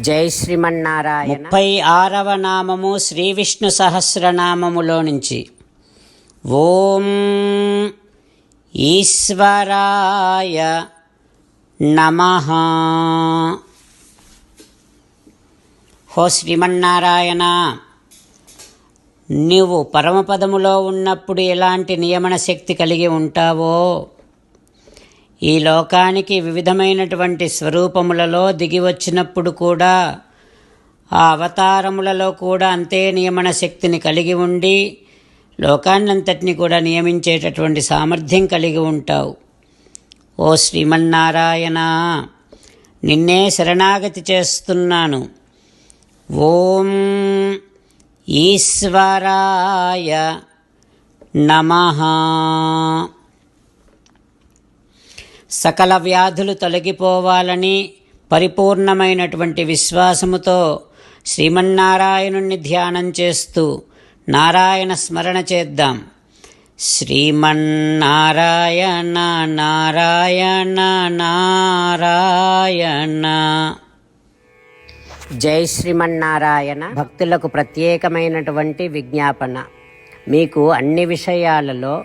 జై శ్రీమన్నారాయణ. ముప్పై ఆరవ నామము శ్రీ విష్ణు సహస్రనామములో నుంచి. ఓం ఈశ్వరాయ నమ. హో శ్రీమన్నారాయణ నీవు పరమపదములో ఉన్నప్పుడు ఎలాంటి నియమన శక్తి కలిగి ఉంటావో ఈ లోకానికి వివిధమైనటువంటి స్వరూపములలో దిగి వచ్చినప్పుడు కూడా ఆ అవతారములలో కూడా అంతే నియమన శక్తిని కలిగి ఉండి లోకాన్నంతటిని కూడా నియమించేటటువంటి సామర్థ్యం కలిగి ఉంటావు. ఓ శ్రీమన్నారాయణ నిన్నే శరణాగతి చేస్తున్నాను. ఓం ఈశ్వరాయ నమః. సకల వ్యాధులు తొలగిపోవాలని పరిపూర్ణమైనటువంటి విశ్వాసముతో శ్రీమన్నారాయణుణ్ణి ధ్యానం చేస్తూ నారాయణ స్మరణ చేద్దాం. శ్రీమన్నారాయణ నారాయణ నారాయణ. జై శ్రీమన్నారాయణ. భక్తులకు ప్రత్యేకమైనటువంటి విజ్ఞాపన. మీకు అన్ని విషయాలలో